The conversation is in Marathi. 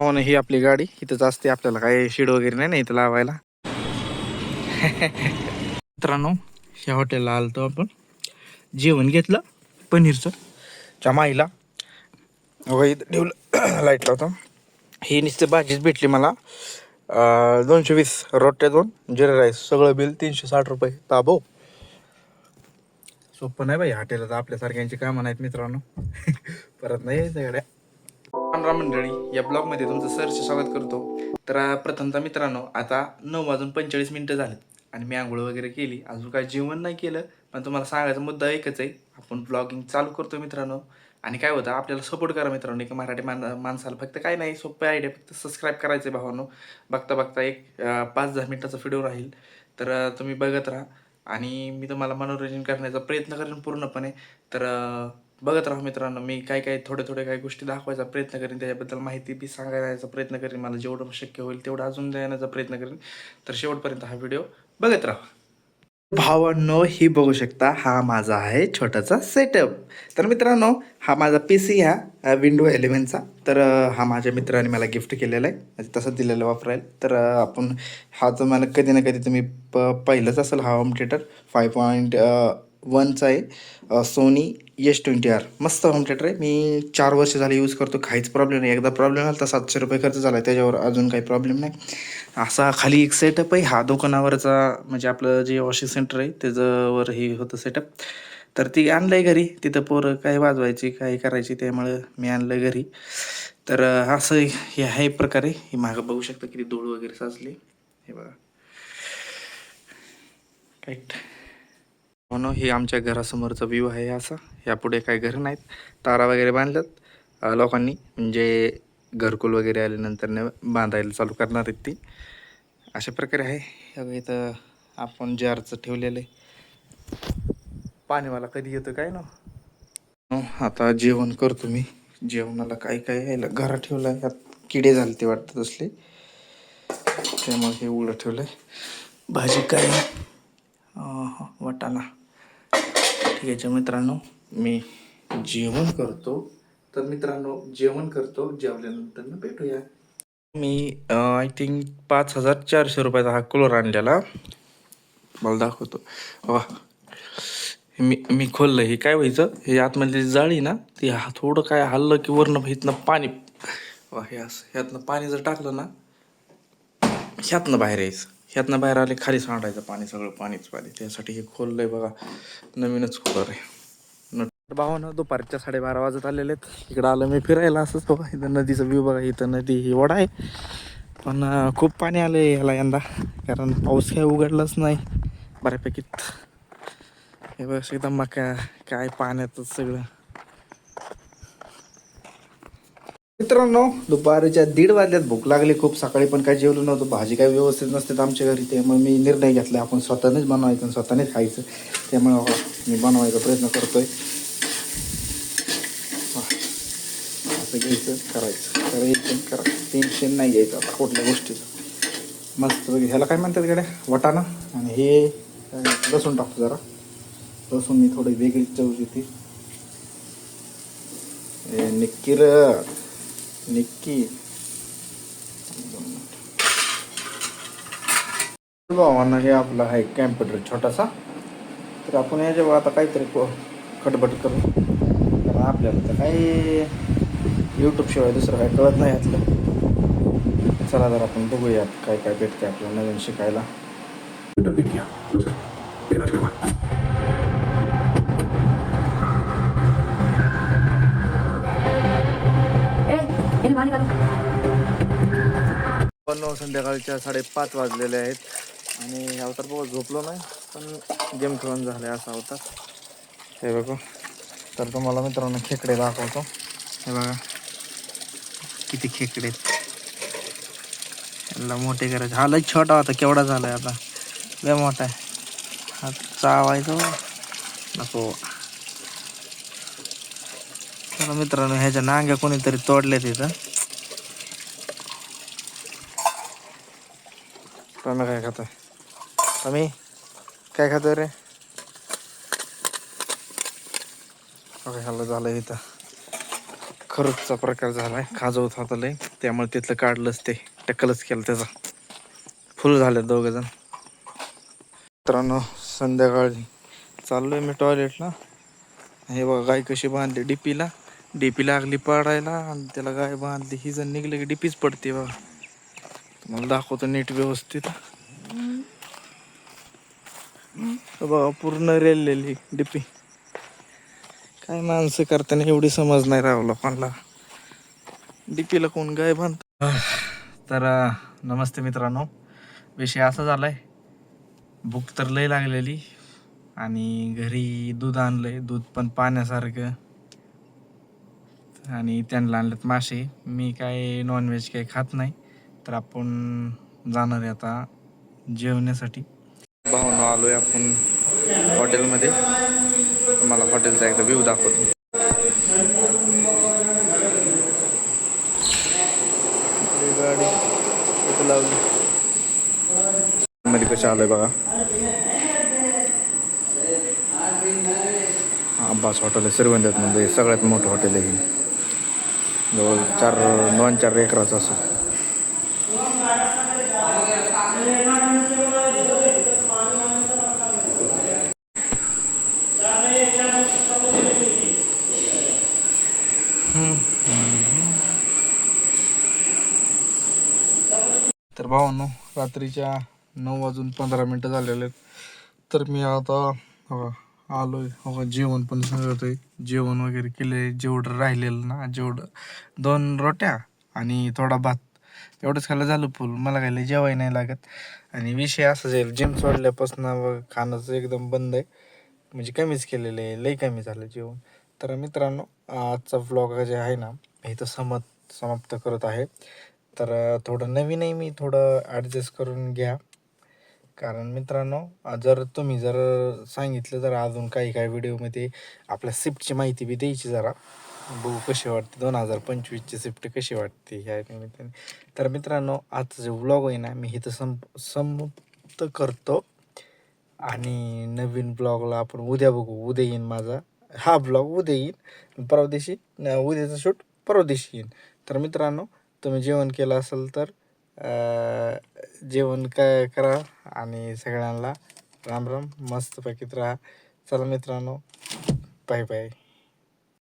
हो ना ही आपली गाडी. इथंच असते आपल्याला काही शेड वगैरे नाही ना इथं लावायला. मित्रांनो ह्या हॉटेलला आलतो आपण. जेवण घेतलं पनीरचं. च्या माईला. इथं ठेवलं लाइट लावतो ही नुसती भाजीच भेटली मला. दोनशे वीस रोट्या दोन जिरे राईस सगळं बिल तीनशे साठ रुपये. ताबो. सोपं नाही बाई हॉटेल तर आपल्यासारख्यांची कामं नाहीत मित्रांनो. परत नाही यायचं गाड्या. राम मंडळी या ब्लॉगमध्ये तुमचं सरचे स्वागत करतो. तर प्रथमतः मित्रांनो आता नऊ वाजून पंचेचाळीस मिनटं झालीत. आणि मी आंघोळ वगैरे केली. अजून काय जेवण नाही केलं पण तुम्हाला सांगायचा मुद्दा एकच आहे. आपण ब्लॉगिंग चालू करतो मित्रांनो. आणि काय होतं आपल्याला सपोर्ट करा मित्रांनो. एक मराठी मान माणसाला फक्त काय नाही सोपं आयडिया फक्त सबस्क्राईब करायचं आहे भावानो. बघता बघता एक पाच दहा मिनटाचा व्हिडिओ राहील. तर तुम्ही बघत राहा. आणि मी तुम्हाला मनोरंजन करण्याचा प्रयत्न करेन पूर्णपणे. तर बघत राहा मित्रांनो मी काय काय थोडे थोडे काही गोष्टी दाखवायचा प्रयत्न करेन त्याच्याबद्दल माहिती बी सांगायचा प्रयत्न करेन मला जेवढं शक्य होईल तेवढं अजून देण्याचा प्रयत्न करेन. तर शेवटपर्यंत हा व्हिडिओ बघत राहा. भावांनो ही बघू शकता हा माझा आहे छोटासा सेटअप तर मित्रांनो हा माझा पी सी हा विंडो एलेव्हनचा तर हा माझ्या मित्राने मला गिफ्ट केलेला आहे म्हणजे तसं दिलेलं वापरायला. तर आपण हा तर मला कधी ना कधी तुम्ही प पहिलंच असेल हा होम थिएटर फाय पॉईंट वनचा आहे सोनी एस ट्वेंटी आर मस्त होम थिएटर आहे. मी चार वर्ष झाले यूज करतो काहीच प्रॉब्लेम नाही. एकदा प्रॉब्लेम आला तर सातशे रुपये खर्च झाला आहे त्याच्यावर अजून काही प्रॉब्लेम नाही. असा खाली एक सेटअप आहे. हा दुकानावरचा म्हणजे आपलं जे वॉशिंग सेंटर आहे त्याच्यावर हे होतं सेटअप तर ती आणलं आहे घरी. तिथं पोरं काय वाजवायची काय करायची त्यामुळं मी आणलं आहे घरी. तर असं हे आहे प्रकारे. हे मागं बघू शकता किती धूळ वगैरे साचली. हे बघा. राईट हो ना हे आमच्या घरासमोरचा व्ह्यू आहे असा. यापुढे काही घर नाहीत. तारा वगैरे बांधल्यात. लोकांनी. म्हणजे घरकुल वगैरे आल्यानंतर न बांधायला चालू करणार आहेत ती. अशा प्रकारे आहे. इथं आपण जारचं ठेवलेलं. आहे पाणीवाला कधी येतो काय ना हो, आता जेवण करतो मी. जेवणाला काय काय यायला घरा ठेवलं आहे यात किडे झाले ते वाटतं तसले. त्यामुळे हे उघडं ठेवलं आहे भाजी काय? आहे? वाटाणा. ठीक आहे मित्रांनो. मी जेवण करतो. तर मित्रांनो जेवण करतो. जेवल्यानंतर भेटूया. मी आय थिंक पाच हजार चारशे रुपयाचा हा कूलर आणलेला. मला दाखवतो. वा. मी मी खोललं. हे काय व्हायचं? हे आतमधली जाळी ना ती हा थोडं काय हल्लं की वरनं इथनं पाणी. वा हे असं. ह्यातनं पाणी जर टाकलं ना ह्यातनं बाहेर यायचं. ह्यातनं बाहेर आले खाली सांडायचं पाणी सगळं पाणीच पाणी. त्यासाठी हे खोललंय बघा नवीनच कूलर आहे. नट भावानं दुपारच्या साडेबारा वाजत आलेले आहेत. इकडं आलं मी फिरायला असंच बघा इथं नदीचं व्ह्यू बघा इथं नदी ही वडा आहे. पण खूप पाणी आलं आहे ह्याला यंदा कारण पाऊस काही उघडलाच नाही बऱ्यापैकी. हे बस एकदम मका काय पाण्यातच सगळं. मित्रांनो दुपारच्या दीड वाजल्यात भूक लागली खूप सकाळी पण काय जेवलं नव्हतं भाजी काय व्यवस्थित नसते तर आमच्या घरी त्यामुळे मी निर्णय घेतला आपण स्वतःनेच बनवायचं आणि स्वतःनेच खायचं. त्यामुळे मी बनवायचा प्रयत्न करतोय. असं घ्यायचं करायचं. करायचं करा टेन्शन नाही घ्यायचं आता कुठल्या गोष्टीचं. मस्त बघ ह्याला काय म्हणतात गड्या? वटाणा. आणि हे लसूण टाकतो जरा. लसूण मी थोडी वेगळी चव येते ए, निक्की. र भावांना हे आपला आहे कॅम्प्युटर छोटासा. तर आपण याच्यावर आता काहीतरी खटबट करू. कारण आपल्याला तर काही यूट्यूबशिवाय दुसरं काही कळत नाही यातलं. चला जर आपण बघूयात काय काय भेटते आपल्याला नवीन शिकायला. पण संध्याकाळच्या साडेपाच वाजलेले आहेत. आणि अवतार बघा झोपलो नाही पण गेम खेळून झाले असा होता हे बघा. तर तुम्हाला मित्रांनो खेकडे दाखवतो. हे बघा. किती खेकडे आहेत. मोठे करायचे. हा लय छोटा होता केवढा झालाय आता. लय मोठा आहे. हा चावायचो. नको. मित्रांनो ह्याच्या नांग्या कोणीतरी तोडल्या तिथं. टॉमी काय खातोय? टॉमी काय खातोय रे? ओके ह्याला झालं इथं. खरंचचा प्रकार झालाय. खाजवत होता लय. त्यामुळे तिथलं काढलंच ते. टक्कलच केलं त्याचा. फुल झाले दोघंजण मित्रांनो संध्याकाळी चाललोय मी टॉयलेटला. हे बघा गाय कशी बांधली. डीपीला. डीपी लागली पाडायला आणि त्याला गाय बांधली. ही जण निघली की डीपीच पडते बघा. मला दाखवतो नीट व्यवस्थित. बघा पूर्ण रेललेली डिपी. काय माणसं करताना एवढी समज नाही राहू लोकांना डीपीला कोण गाय बांधत? तर नमस्ते मित्रांनो. विषय असा झालाय भूक तर लय लागलेली आणि घरी दूध आणलंय दूध पण पाण्यासारखं. आणि त्यांना आणलेत मासे. मी काय नॉनव्हेज काही खात नाही. तर आपण जाणार आहे आता जेवण्यासाठी. भावना आलोय आपण हॉटेलमध्ये. तुम्हाला हॉटेलचा एकदा व्ह्यू दाखवतो. गाडी इथं लावली मध्ये कशा आलोय बघा. अब्बास हॉटेल आहे श्रीगोंद्यात म्हणजे सगळ्यात मोठं हॉटेल आहे जवळ चार दोन चार एकराचं असं. तर भावांनो रात्रीच्या नऊ वाजून पंधरा मिनटं झालेले आहेत. तर मी आता आलोय. जेवण पण सांगतोय जेवण वगैरे केले जेवढं राहिलेलं ना जेवढं दोन रोट्या आणि थोडा भात. एवढंच खायला झालं फुल. मला काही जेवाय नाही लागत. आणि विषय असा जाईल जिम सोडल्यापासून खाणंच एकदम बंद आहे. म्हणजे कमीच केलेलं आहे लई कमी झालं जेवण. तर मित्रांनो आजचा व्लॉग जे आहे ना हे तर समत समाप्त करत आहे. तर थोडं नवीन आहे मी थोडं ॲडजस्ट करून घ्या. कारण मित्रांनो जर तुम्ही जर सांगितलं तर अजून काही काही व्हिडिओमध्ये आपल्या शिफ्टची माहिती बी द्यायची जरा. बघू कशी वाटते. दोन हजार पंचवीसची शिफ्ट कशी वाटते ह्या निमित्ताने. तर मित्रांनो आजचं जे ब्लॉग आहे ना मी इथं संप संपत करतो. आणि नवीन ब्लॉगला आपण उद्या बघू. उद्या येईन माझा हा ब्लॉग उद्या येईन. परवा दिवशी उद्याचं शूट परवा दिवशी येईन. तर मित्रांनो तुम्ही जेवण केलं असेल तर जेवण काय करा. आणि सगळ्यांना राम राम मस्तपैकीत राहा. चला मित्रांनो बाय बाय